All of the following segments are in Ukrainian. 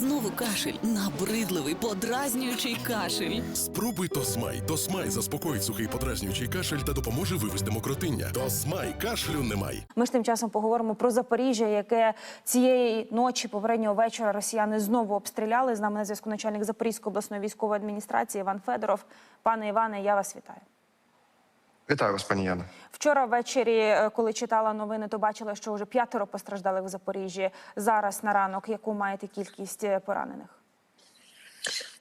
Знову кашель, набридливий, подразнюючий кашель. Спробуй Тосмай. Тосмай заспокоїть сухий подразнюючий кашель та допоможе вивести мокротиння. Тосмай кашлю немає. Ми ж тим часом поговоримо про Запоріжжя, яке цієї ночі, попереднього вечора, росіяни знову обстріляли. З нами на зв'язку начальник Запорізької обласної військової адміністрації Іван Федоров. Пане Іване, я вас вітаю. Вітаю вас, пані Яна. Вчора ввечері, е, коли читала новини, то бачила, що вже п'ятеро постраждалих в Запоріжжі. Зараз на ранок, яку маєте кількість е, поранених?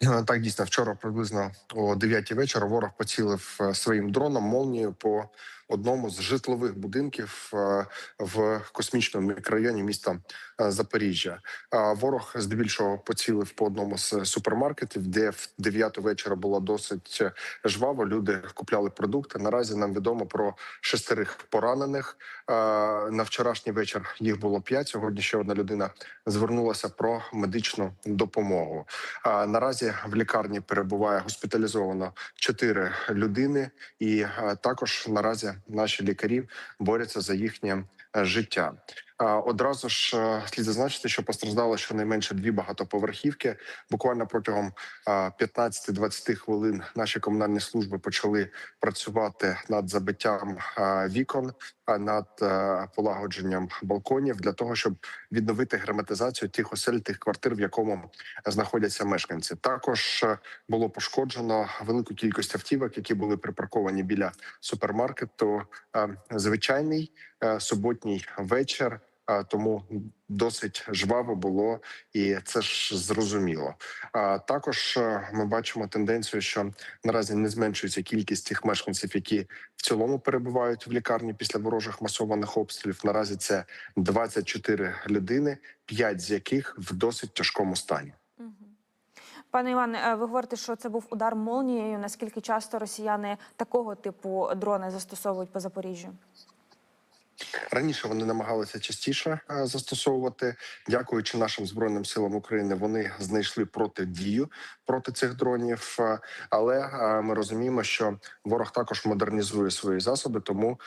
Е, Так, дійсно, вчора приблизно о 9 вечора ворог поцілив своїм дроном молнією по одному з житлових будинків е, в космічному мікрорайоні міста е, Запоріжжя. Ворог здебільшого поцілив по одному з супермаркетів, де в 9 вечора було досить жваво. Люди купляли продукти. Наразі нам відомо про шестерих поранених. Е, На вчорашній вечір їх було п'ять. Сьогодні ще одна людина звернулася про медичну допомогу. Наразі в лікарні перебуває госпіталізовано чотири людини, і також наразі наші лікарі борються за їхнє е, життя. Одразу ж е, слід зазначити, що постраждало щонайменше дві багатоповерхівки. Буквально протягом а, 15-20 хвилин наші комунальні служби почали працювати над забиттям вікон, над е, полагодженням балконів для того, щоб відновити герметизацію тих осель, тих квартир, в якому знаходяться мешканці. Також е, було пошкоджено велику кількість автівок, які були припарковані біля супермаркету. Звичайний суботній вечір. Тому досить жваво було, і це ж зрозуміло. А також е, ми бачимо тенденцію, що наразі не зменшується кількість тих мешканців, які в цілому перебувають в лікарні після ворожих масованих обстрілів. Наразі це 24 людини, 5 з яких в досить тяжкому стані. Пане Іване, е, ви говорите, що це був удар молнією. Наскільки часто росіяни такого типу дрони застосовують по Запоріжжю? Раніше вони намагалися частіше е, застосовувати. Дякуючи нашим збройним силам України, вони знайшли протидію проти цих дронів. Е, Але е, ми розуміємо, що ворог також модернізує свої засоби, тому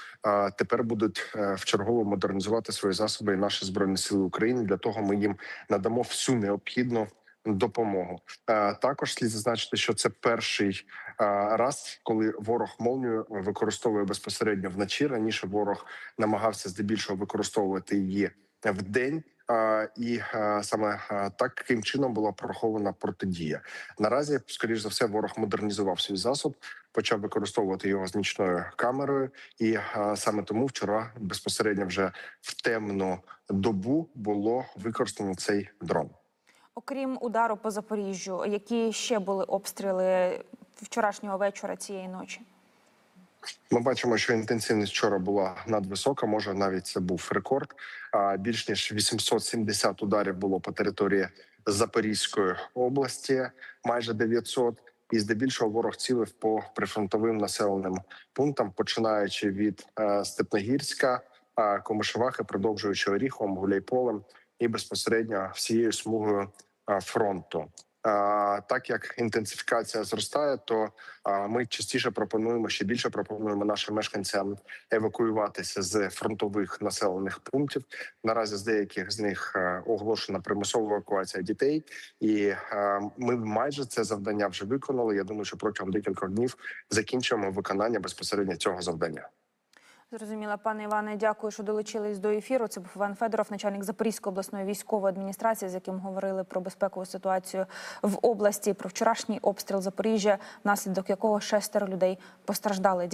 тепер будуть е, вчергово модернізувати свої засоби і наші збройні сили України. Для того ми їм надамо всю необхідну. Допомогу також слід зазначити, що це перший раз, коли ворог молнію використовує безпосередньо вночі. Раніше ворог намагався здебільшого використовувати її в день. І саме таким чином була прорахована протидія. Наразі, скоріш за все, ворог модернізував свій засоб, почав використовувати його з нічною камерою, і саме тому вчора безпосередньо вже в темну добу було використано цей дрон. Окрім удару по Запоріжжю, які ще були обстріли вчорашнього вечора цієї ночі? Ми бачимо, що інтенсивність вчора була надвисока. Може, навіть це був рекорд. Більш ніж 870 ударів було по території Запорізької області, майже 900. І здебільшого ворог цілив по прифронтовим населеним пунктам, починаючи від е, Степногірська, Комишевахи, продовжуючи Оріховом, Гуляйполем і безпосередньо всією смугою фронту. Так як інтенсифікація зростає, то ми частіше пропонуємо ще більше пропонуємо нашим мешканцям евакуюватися з фронтових населених пунктів. Наразі з деяких з них е, оголошена примусова евакуація дітей, і е, ми майже це завдання вже виконали. Я думаю, що протягом декількох днів закінчимо виконання безпосередньо цього завдання. Зрозуміла, пане Іване, дякую, що долучились до ефіру. Це був Іван Федоров, начальник Запорізької обласної військової адміністрації, з яким говорили про безпекову ситуацію в області, про вчорашній обстріл Запоріжжя, наслідок якого шестеро людей постраждали.